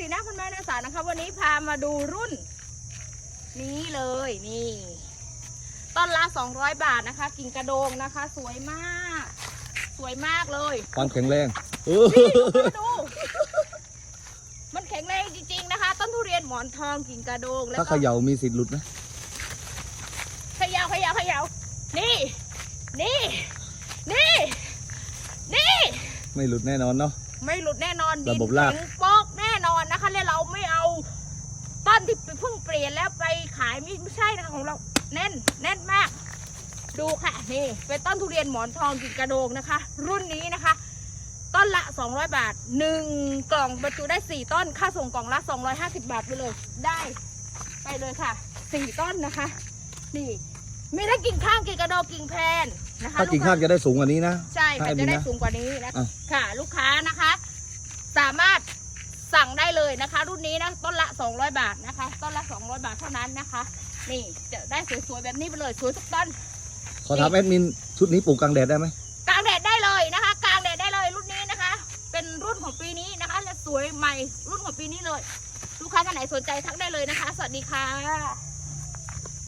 สีหน้าพันไม้นาสารนะคะ วันนี้พามาดูรุ่น นี้เลยนี่ต้นละ200 บาทนะคะ กิ่งกระโดงนะคะ สวยมาก สวยมากเลยความแข็งแรงเออนี่มาดู มันแข็งแรงจริงๆนะคะ ต้นทุเรียนหมอนทองกิ่งกระโดงแล้วถ้าก็เขย่ามีสิทธิ์หลุดไหมเขยาวขยาวขยาวนี่ นี่ นี่ นี่ ไม่หลุดแน่นอนเนาะ ไม่หลุดแน่นอนดินระบบราก แข็งป นที่เพิ่งเปลี่ยนแล้วไปขายไม่ไม่ใช่นะคะของเราแน่นแน่นมาก ดูค่ะนี่เป็นต้นทุเรียนหมอนทองกิ่งกระโดงนะคะ รุ่นนี้นะคะ ต้นละ 200 บาท 1 กล่องบรรจุได้ 4 ต้น ค่าส่งกล่องละ 250 บาทไปเลยได้ ไปเลยค่ะ 4 ต้นนะคะ นี่มีทั้งกิ่งข้างกิ่งกระโดงกิ่งแพนนะคะถ้ากิ่งลูค้ข้างจะได้สูงกว่านี้นะ ใช่ถ้าค่ะอันนี้จะได้นะสูงกว่านี้นะอะ ค่ะ ลูกค้านะคะ สามารถสั่งได้ เลยนะคะ รุ่นนี้นะต้นละ 200 บาทนะคะ ต้นละ 200 บาทเท่านั้นนะคะ นี่จะได้สวยๆแบบนี้ไปเลยสวยทุกต้นขอถามแอดมินชุดนี้ปลูกกลางแดดได้ไหมกลางแดดได้เลยนะคะกลางแดดได้เลยรุ่นนี้นะคะ เป็นรุ่นของปีนี้นะคะและสวยใหม่รุ่นของปีนี้เลย ลูกค้าท่านไหนสนใจทักได้เลยนะคะ สวัสดีค่ะ